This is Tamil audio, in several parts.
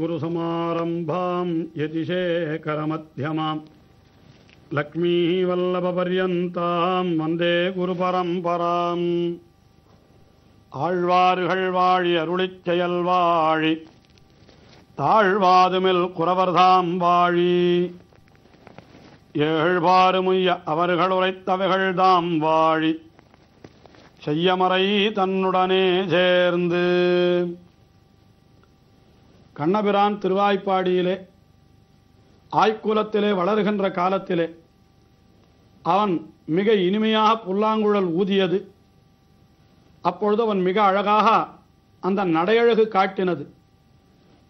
अस्मद्गुरुसमारम्भाम् यतिशेखरमध्यमाम् லக்ஷ்மீவல்லபபர்யந்தாம் வந்தே குருபரம்பராம் ஆழ்வார்கள் வாழி அருளிச் செயல் வாழி தாழ்வாதுமில் குறவர்தாம் வாழி ஏழ்வாறுமுய்ய அவர்கள் உரைத்தவைகள் தாம் வாழி செய்யமறை தன்னுடனே சேர்ந்து கண்ணபிரான் திருவாய்ப்பாடியிலே ஆய்க்குலத்திலே வளர்கின்ற காலத்திலே அவன் மிக இனிமையாக புல்லாங்குழல் ஊதியது. அப்பொழுது அவன் மிக அழகாக அந்த நடையழகு காட்டினது.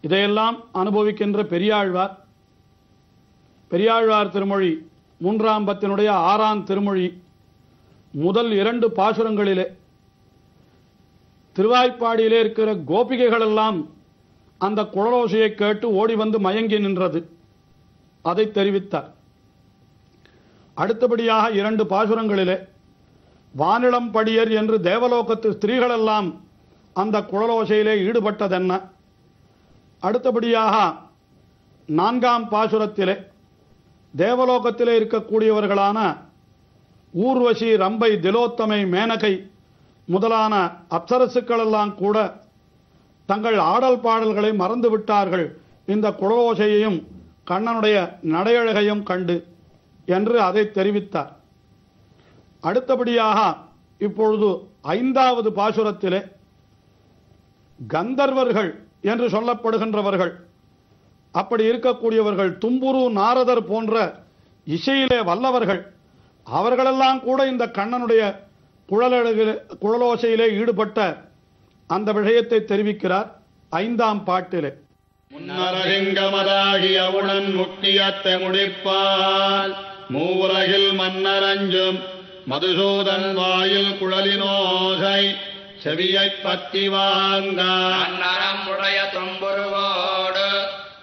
இதையெல்லாம் அனுபவிக்கின்ற பெரியாழ்வார். பெரியாழ்வார் திருமொழி மூன்றாம் பத்தினுடைய ஆறாம் திருமொழி முதல் இரண்டு பாசுரங்களிலே திருவாய்ப்பாடியிலே இருக்கிற கோபிகைகளெல்லாம் அந்த குழலோசையை கேட்டு ஓடி வந்து மயங்கி நின்றது. அதை தெரிவித்தார். அடுத்தபடியாக இரண்டு பாசுரங்களிலே வானிலம் படியர் என்று தேவலோகத்து ஸ்திரீகளெல்லாம் அந்த குழலோசையிலே ஈடுபட்டதென்ன? அடுத்தபடியாக நான்காம் பாசுரத்திலே தேவலோகத்திலே இருக்கக்கூடியவர்களான ஊர்வசி ரம்பை திலோத்தமை மேனகை முதலான அப்சரசுக்களெல்லாம் கூட தங்கள் ஆடல் பாடல்களை மறந்து விட்டார்கள். இந்த குழலோசையையும் கண்ணனுடைய நடையழகையும் கண்டு என்று அதை தெரிவித்தார். அடுத்தபடியாக இப்பொழுது ஐந்தாவது பாசுரத்திலே கந்தர்வர்கள் என்று சொல்லப்படுகின்றவர்கள் அப்படி இருக்கக்கூடியவர்கள் தும்புரு நாரதர் போன்ற இசையிலே வல்லவர்கள் அவர்களெல்லாம் கூட இந்த கண்ணனுடைய குழலழகிலே குழலோசையிலே ஈடுபட்ட அந்த விஷயத்தை தெரிவிக்கிறார் ஐந்தாம் பாட்டிலே. முன்னரசிங்கமதாகி அவுணன் முக்கியத்தை முடிப்பால் மூவுலகில் மன்னரஞ்சும் மதுசூதன் வாயில் குழலினோசை செவியைப் பத்தி வாங்க. அன்னரம் உடைய தும்புருவோடு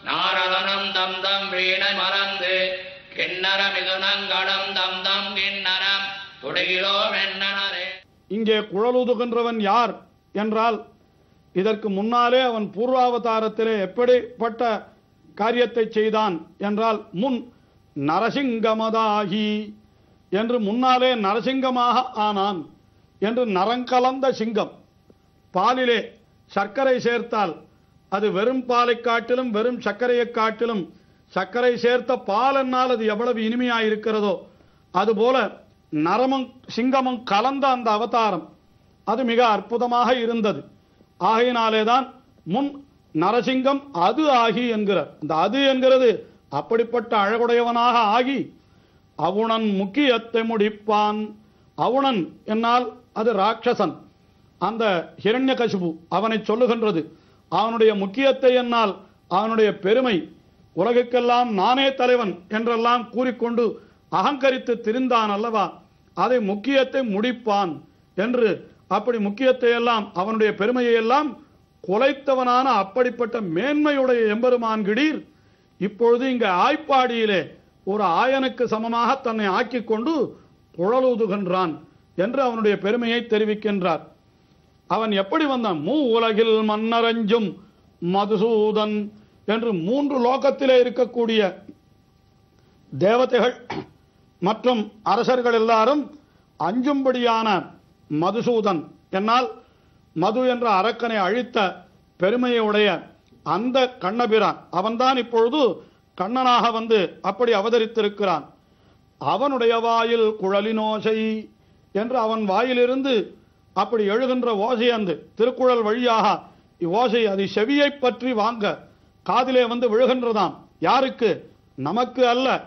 நாரதனும் தம் தம் வீணை மறந்து கிண்ணர மிதுனங்களும் தம் தம் கிண்ணரம். துடுகிலோம் என்னனரே இங்கே குழலுதுகின்றவன் யார்? என்றால் இதற்கு முன்னாலே அவன் பூர்வாவதாரத்திலே எப்படிப்பட்ட காரியத்தை செய்தான் என்றால் முன் நரசிங்கமதாகி என்று முன்னாலே நரசிங்கமாக ஆனான் என்று நரங்கலந்த சிங்கம் பாலிலே சர்க்கரை சேர்த்தால் அது வெறும் பாலை காட்டிலும் வெறும் சர்க்கரையை காட்டிலும் சர்க்கரை சேர்த்த பால் என்னால் அது எவ்வளவு இனிமையாக இருக்கிறதோ அதுபோல நரமும் சிங்கமும் கலந்த அந்த அவதாரம். அது மிக அற்புதமாக இருந்தது. ஆகையினாலேதான் முன் நரசிங்கம் அது ஆகி என்கிறார். இந்த அது என்கிறது அப்படிப்பட்ட அழகுடையவனாக ஆகி அவுணன் முக்கியத்தை முடிப்பான். அவுணன் என்னால் அது ராட்சசன். அந்த ஹிரண்யகசிபு அவனை சொல்லுகின்றது அவனுடைய முக்கியத்தை என்னால் அவனுடைய பெருமை உலகுக்கெல்லாம் நானே தலைவன் என்றெல்லாம் கூறிக்கொண்டு அகங்கரித்து திரிந்தான் அல்லவா? அதை முக்கியத்தை முடிப்பான் என்று அப்படி முக்கியத்தை எல்லாம் அவனுடைய பெருமையை எல்லாம் குலைத்தவனான அப்படிப்பட்ட மேன்மையுடைய எம்பெருமான் கிடீர் இப்பொழுது இங்க ஆய்ப்பாடியிலே ஒரு ஆயனுக்கு சமமாக தன்னை ஆக்கிக் கொண்டு குழலூதுகின்றான் என்று அவனுடைய பெருமையை தெரிவிக்கின்றார். அவன் எப்படி வந்தான்? மூ உலகில் மன்னரஞ்சும் மதுசூதன் என்று மூன்று லோகத்திலே இருக்கக்கூடிய தேவதைகள் மற்றும் அரசர்கள் எல்லாரும் அஞ்சும்படியான மதுசூதன். என்னால் மது என்ற அரக்கனை அழித்த பெருமையை உடைய அந்த கண்ணபிரான் அவன்தான் இப்பொழுது கண்ணனாக வந்து அப்படி அவதரித்திருக்கிறான். அவனுடைய வாயில் குழலினோசை என்று அவன் வாயிலிருந்து அப்படி எழுகின்ற ஓசை அந்த திருக்குறள் வழியாக இவ்வோசை அது செவியை பற்றி வாங்க காதிலே வந்து விழுகின்றதாம். யாருக்கு? நமக்கு அல்ல.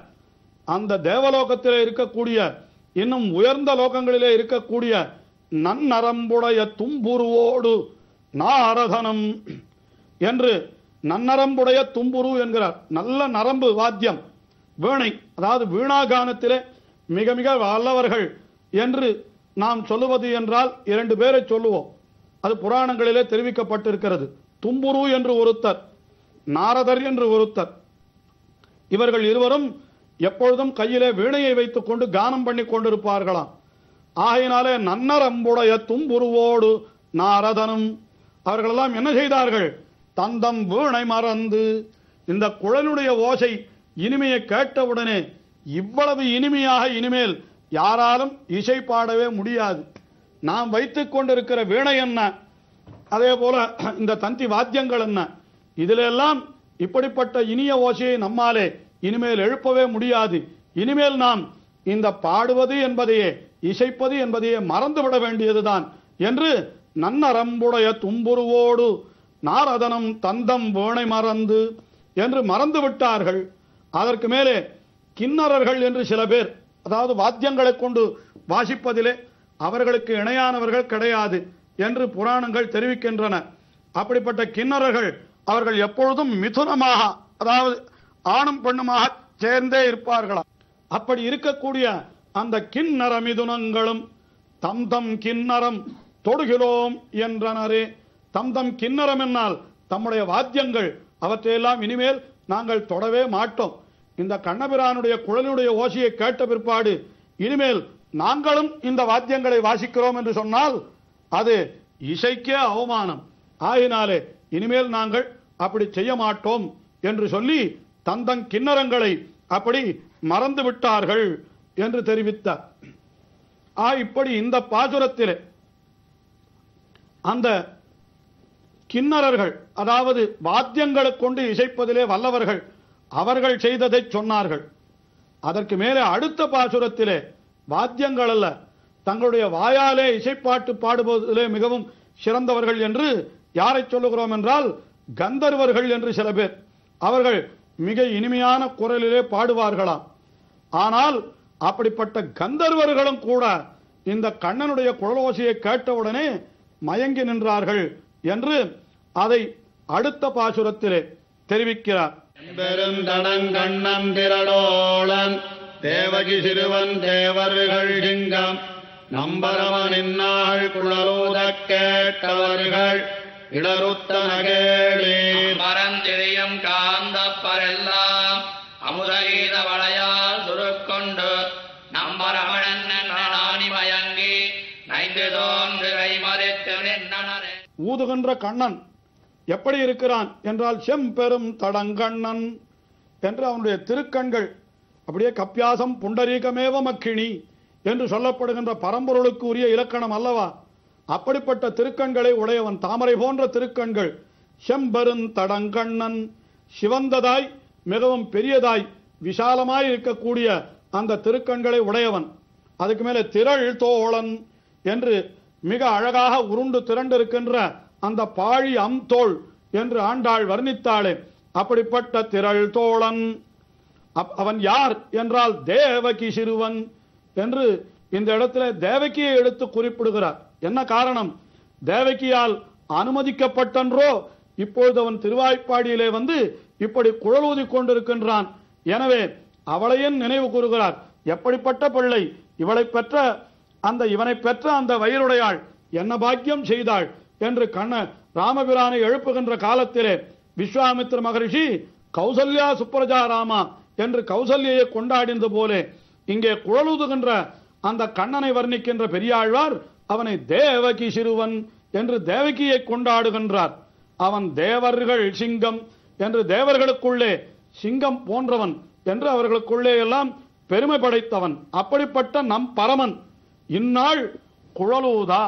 அந்த தேவலோகத்திலே இருக்கக்கூடிய இன்னும் உயர்ந்த லோகங்களிலே இருக்கக்கூடிய நன்னரம்புடைய தும்புருவோடு நாரதனம் என்று நன்னரம்புடைய தும்புரு என்கிறார். நல்ல நரம்பு வாத்தியம். வீணை அதாவது வீணாகானத்திலே மிக மிக வல்லவர்கள் என்று நாம் சொல்லுவது என்றால் இரண்டு பேரை சொல்லுவோம். அது புராணங்களிலே தெரிவிக்கப்பட்டிருக்கிறது. தும்புரு என்று ஒருத்தர் நாரதர் என்று ஒருத்தர். இவர்கள் இருவரும் எப்பொழுதும் கையிலே வீணையை வைத்துக்கொண்டு கானம் பண்ணி கொண்டிருப்பார்களாம் ஆகையினாலே நன்னரம்புடைய தும்புருவோடு நாரதனும் அவர்களெல்லாம் என்ன செய்தார்கள்? தந்தம் வீணை மறந்து இந்த குழலுடைய ஓசை இனிமையை கேட்டவுடனே இவ்வளவு இனிமையாக இனிமேல் யாராலும் இசை பாடவே முடியாது. நாம் வைத்து கொண்டிருக்கிற வீணை என்ன? அதே போல இந்த தந்தி வாத்தியங்கள் என்ன? இதிலெல்லாம் இப்படிப்பட்ட இனிய ஓசையை நம்மாலே இனிமேல் எழுப்பவே முடியாது. இனிமேல் நாம் இந்த பாடுவது என்பதையே இசைப்பது என்பதையே மறந்துவிட வேண்டியதுதான் என்று நன்னரம்புடைய தும்புருவோடு நாரதனம் தந்தம் வேணை மறந்து என்று மறந்து விட்டார்கள் அதற்கு மேலே கிண்ணறர்கள் என்று சில பேர் அதாவது வாத்தியங்களை கொண்டு வாசிப்பதிலே அவர்களுக்கு இணையானவர்கள் கிடையாது என்று புராணங்கள் தெரிவிக்கின்றன. அப்படிப்பட்ட கிண்ணறர்கள் அவர்கள் எப்பொழுதும் மிதுனமாக அதாவது ஆணும் பெண்ணுமாக சேர்ந்தே இருப்பார்களாம். அப்படி இருக்கக்கூடிய அந்த கிண்ணற மிதுனங்களும் தம் தம் கிண்ணறம் தொடுகிறோம் என்றனரே. தம் தம் கிண்ணறம் என்னால் தம்முடைய வாத்தியங்கள் அவற்றையெல்லாம் இனிமேல் நாங்கள் தொடவே மாட்டோம். இந்த கண்ணபிரானுடைய குழலுடைய ஓசையை கேட்ட பிற்பாடு இனிமேல் நாங்களும் இந்த வாத்தியங்களை வாசிக்கிறோம் என்று சொன்னால் அது இசைக்கே அவமானம். ஆகினாலே இனிமேல் நாங்கள் அப்படி செய்ய மாட்டோம் என்று சொல்லி தந்தங் கிண்ணறங்களை அப்படி மறந்து விட்டார்கள் என்று தெரிவித்தார். ஆ இப்படி இந்த பாசுரத்திலே அந்த கிண்ணறர்கள் அதாவது வாத்தியங்களை கொண்டு இசைப்பதிலே வல்லவர்கள் அவர்கள் செய்ததை சொன்னார்கள். அதற்கு மேலே அடுத்த பாசுரத்திலே வாத்தியங்கள் அல்ல தங்களுடைய வாயாலே இசைப்பாட்டு பாடுவதிலே மிகவும் சிறந்தவர்கள் என்று யாரை சொல்லுகிறோம் என்றால் கந்தர்வர்கள் என்று சில பேர். அவர்கள் மிக இனிமையான குரலிலே பாடுவார்களாம். ஆனால் அப்படிப்பட்ட கந்தர்வர்களும் கூட இந்த கண்ணனுடைய குழலோசையை கேட்டவுடனே மயங்கி நின்றார்கள் என்று அதை அடுத்த பாசுரத்திலே தெரிவிக்கிறார். பெருந்தடங்கண்ணன் திரளோளன் தேவகி சிறுவன் தேவர்கள் சிங்கம். நம்பரவனின்னாள் குழலூதக் கேட்டவர்கள் இடருத்த நகேளீர் மரந்திரியம் காந்தப்பரெல்லாம் அமுதகீத ஊதுகின்ற கண்ணன் எப்படி இருக்கிறான் என்றால் செம்பெரும் தடங்கண்ணன் என்று அவனுடைய திருக்கண்கள் அப்படியே கப்பியாசம் புண்டரீகமேவ மக்கிணி என்று சொல்லப்படுகின்ற பரம்பொருளுக்கு உரிய இலக்கணம் அல்லவா? அப்படிப்பட்ட திருக்கண்களை உடையவன் தாமரை போன்ற திருக்கண்கள் செம்பெரும் தடங்கண்ணன் சிவந்ததாய் மிகவும் பெரியதாய் விசாலமாய் இருக்கக்கூடிய அந்த திருக்கண்களை உடையவன். அதுக்கு மேலே திரள் தோழன் என்று மிக அழகாக உருண்டு திரண்டு இருக்கின்ற அந்த பாழி அம்தோள் என்று ஆண்டாள் வர்ணித்தாளே. அப்படிப்பட்ட திரள் தோழன். அப்- அவன் யார் என்றால் தேவகி சிறுவன் என்று இந்த இடத்துல தேவகியை எடுத்து குறிப்பிடுகிறார். என்ன காரணம்? தேவகியால் அனுமதிக்கப்பட்டன்றோ இப்பொழுது அவன் திருவாய்ப்பாடியிலே வந்து இப்படி குழலூதி கொண்டிருக்கின்றான். எனவே அவளையும் நினைவு கூறுகிறார்? எப்படிப்பட்ட பிள்ளை? இவளை பெற்ற அந்த இவனை பெற்ற அந்த வயிறுடையாள் என்ன பாக்கியம் செய்தாள்? என்று கண்ண ராமபிரானை எழுப்புகின்ற காலத்திலே விஸ்வாமித்ர மகரிஷி கௌசல்யா சுப்ரஜா ராமா என்று கௌசல்யை கொண்டாடினது போலே இங்கே குழலூதுகின்ற அந்த கண்ணனை வர்ணிக்கின்ற பெரியாழ்வார் அவனை தேவகி சிறுவன் என்று தேவகியை கொண்டாடுகின்றார். அவன் தேவர்கள் சிங்கம் என்று தேவர்களுக்குள்ளே சிங்கம் போன்றவன் என்று அவர்களுக்குள்ளே எல்லாம் பெருமை படைத்தவன். அப்படிப்பட்ட நம் பரமன். இந்நாள் குழலூதா.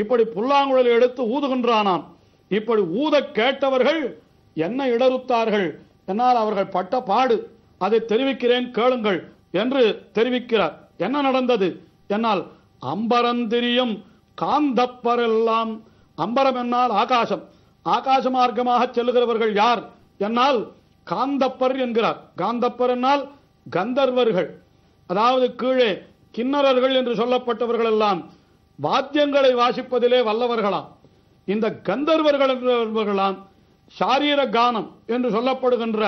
இப்படி புல்லாங்குழல் எடுத்து ஊதுகின்றானாம். இப்படி ஊத கேட்டவர்கள் என்ன இடறுத்தார்கள்? என்னால் அவர்கள் பட்ட பாடு. அதை தெரிவிக்கிறேன் கேளுங்கள் என்று தெரிவிக்கிறார். என்ன நடந்தது? என்னால் அம்பரந்திரியும் காந்தப்பரெல்லாம் அம்பரம் என்னால் ஆகாசம். ஆகாச மார்க்கமாக செல்லுகிறவர்கள் யார்? என்னால் காந்தப்பர் என்கிறார். காந்தப்பர் என்னால் கந்தர்வர்கள். அதாவது கீழே கிண்ணறர்கள் என்று சொல்லப்பட்டவர்கள் எல்லாம் வாத்தியங்களை வாசிப்பதிலே வல்லவர்களாம். இந்த கந்தர்வர்கள் என்பவர்களாம் சாரீர கானம் என்று சொல்லப்படுகின்ற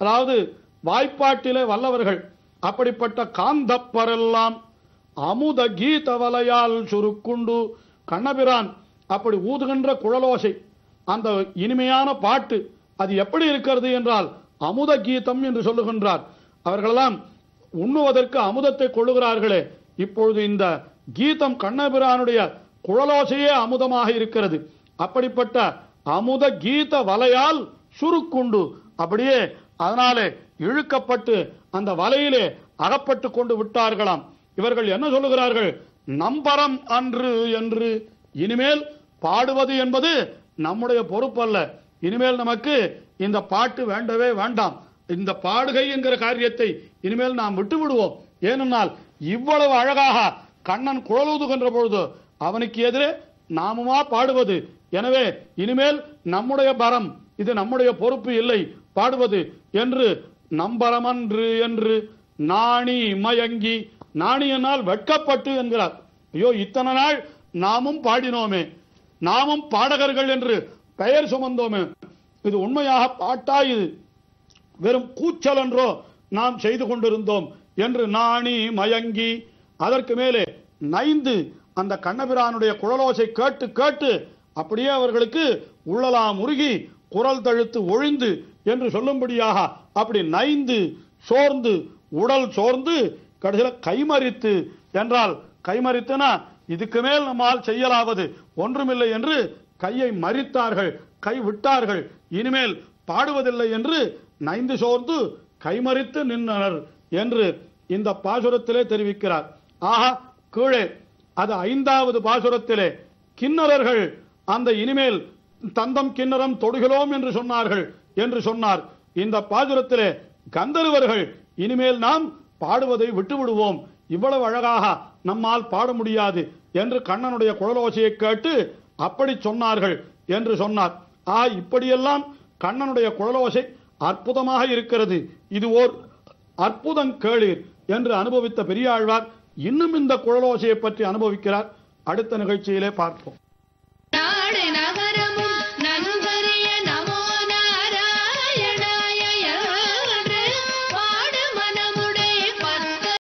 அதாவது வாய்ப்பாட்டிலே வல்லவர்கள். அப்படிப்பட்ட காந்தப்பரெல்லாம் அமுத கீத வலையால் சுருக்குண்டு கண்ணபிரான் அப்படி ஊதுகின்ற குழலோசை. அந்த இனிமையான பாட்டு அது எப்படி இருக்கிறது என்றால் அமுத கீதம் என்று சொல்லுகின்றார். அவர்களெல்லாம் உண்ணுவதற்கு அமுதத்தை கொள்ளுகிறார்களே. இப்பொழுது இந்த கீதம் கண்ணபிரானுடைய குழலோசையே அமுதமாக இருக்கிறது. அப்படிப்பட்ட அமுத கீத வலையால் சுருக்குண்டு. அப்படியே அதனாலே இழுக்கப்பட்டு அந்த வலையிலே அகப்பட்டு கொண்டு விட்டார்களாம். இவர்கள் என்ன சொல்லுகிறார்கள்? நம்பரம் அன்று என்று. இனிமேல் பாடுவது என்பது நம்முடைய பொறுப்பல்ல. இனிமேல் நமக்கு இந்த பாட்டு வேண்டவே வேண்டாம். இந்த பாடுகை என்கிற காரியத்தை இனிமேல் நாம் விட்டு விடுவோம் ஏனென்றால் இவ்வளவு அழகாக கண்ணன் குழலூதுகின்ற பொழுது அவனுக்கு எதிரே நாமுமா பாடுவது. எனவே இனிமேல் நம்முடைய பரம் இது நம்முடைய பொறுப்பு இல்லை பாடுவது என்று நம்பரமன்று என்று நாணி மயங்கி நாணியனால் வெட்கப்பட்டு என்கிறார். ஐயோ இத்தனை நாள் நாமும் பாடினோமே நாமும் பாடகர்கள் என்று பெயர் சுமந்தோமே. இது உண்மையாக பாட்டா இது? வெறும் கூச்சல் என்றோ நாம் செய்து கொண்டிருந்தோம் என்று நாணி மயங்கி அதற்கு மேலே நைந்து அந்த கண்ணபிரானுடைய குழலோசை கேட்டு கேட்டு அப்படியே அவர்களுக்கு உள்ளலாம் உருகி குரல் தழுத்து ஒழிந்து என்று சொல்லும்படியாக அப்படி நைந்து சோர்ந்து உடல் சோர்ந்து கடைசியில் கைமறித்து என்றால் கைமறித்துனா இதுக்கு மேல் நம்மால் செய்யலாவது ஒன்றுமில்லை என்று கையை மறித்தார்கள் கை விட்டார்கள். இனிமேல் பாடுவதில்லை என்று நைந்து சோர்ந்து கைமறித்து நின்றனர் என்று இந்த பாசுரத்திலே தெரிவிக்கிறார். ஆஹா கீழே. அது ஐந்தாவது பாசுரத்திலே. கிண்ணறர்கள் அந்த இனிமேல் தந்தம் கிண்ணறம் தொடுகிறோம் என்று சொன்னார்கள் என்று சொன்னார். இந்த பாசுரத்திலே கந்தருவர்கள் இனிமேல் நாம் பாடுவதை விட்டு விடுவோம் இவ்வளவு அழகாக நம்மால் பாட முடியாது என்று கண்ணனுடைய குழலோசையை கேட்டு அப்படி சொன்னார்கள் என்று சொன்னார். ஆ இப்படியெல்லாம் கண்ணனுடைய குழலோசை அற்புதமாக இருக்கிறது. இது ஓர் அற்புதம் கேளீர் என்று அனுபவித்த பெரியாழ்வார் இன்னும் இந்த குழலோசையை பற்றி அனுபவிக்கிறார். அடுத்த நிகழ்ச்சியிலே பார்ப்போம்.